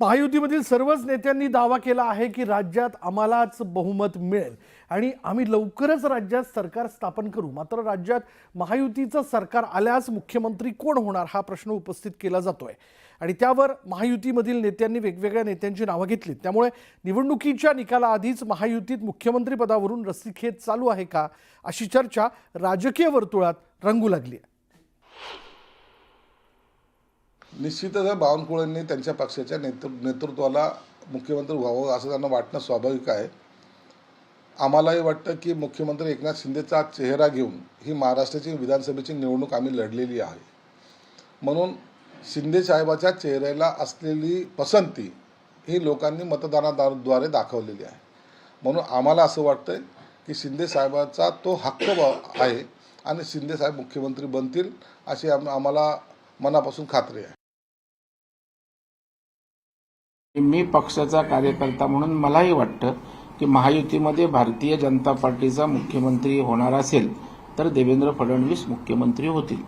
महायुतीमधील सर्वच नेत्यांनी दावा केला आहे की राज्यात आम्हालाच बहुमत मिळेल. आणि आम्ही लवकरच राज्यात सरकार स्थापन करू. मात्र राज्यात महायुतीचं सरकार आल्यास मुख्यमंत्री कोण होणार हा प्रश्न उपस्थित केला जातोय. आणि त्यावर महायुतीमधील नेत्यांनी वेगवेगळ्या नेत्यांची नावं घेतलीत. त्यामुळे निवडणुकीच्या निकालाआधीच महायुतीत मुख्यमंत्रीपदावरून रस्सीखेच चालू आहे का अशी चर्चा राजकीय वर्तुळात रंगू लागली आहे निश्चितच बावनकुळेंनी त्यांच्या पक्षाच्या नेतृ नेतृत्वाला मुख्यमंत्री व्हावं असं त्यांना वाटणं स्वाभाविक आहे. आम्हालाही वाटतं की मुख्यमंत्री एकनाथ शिंदेचा चेहरा घेऊन ही महाराष्ट्राची विधानसभेची निवडणूक आम्ही लढलेली आहे. म्हणून शिंदे साहेबाच्या चेहऱ्याला असलेली पसंती ही लोकांनी मतदानाद्वारे दाखवलेली आहे. म्हणून आम्हाला असं वाटतंय की शिंदे साहेबाचा तो हक्क आहे आणि शिंदे साहेब मुख्यमंत्री बनतील अशी आम- आम्हाला मनापासून खात्री आहे. मी पक्षाचा कार्यकर्ता म्हणून मलाही वाटतं की महायुतीमध्ये भारतीय जनता पार्टीचा मुख्यमंत्री होणार असेल तर देवेंद्र फडणवीस मुख्यमंत्री होतील.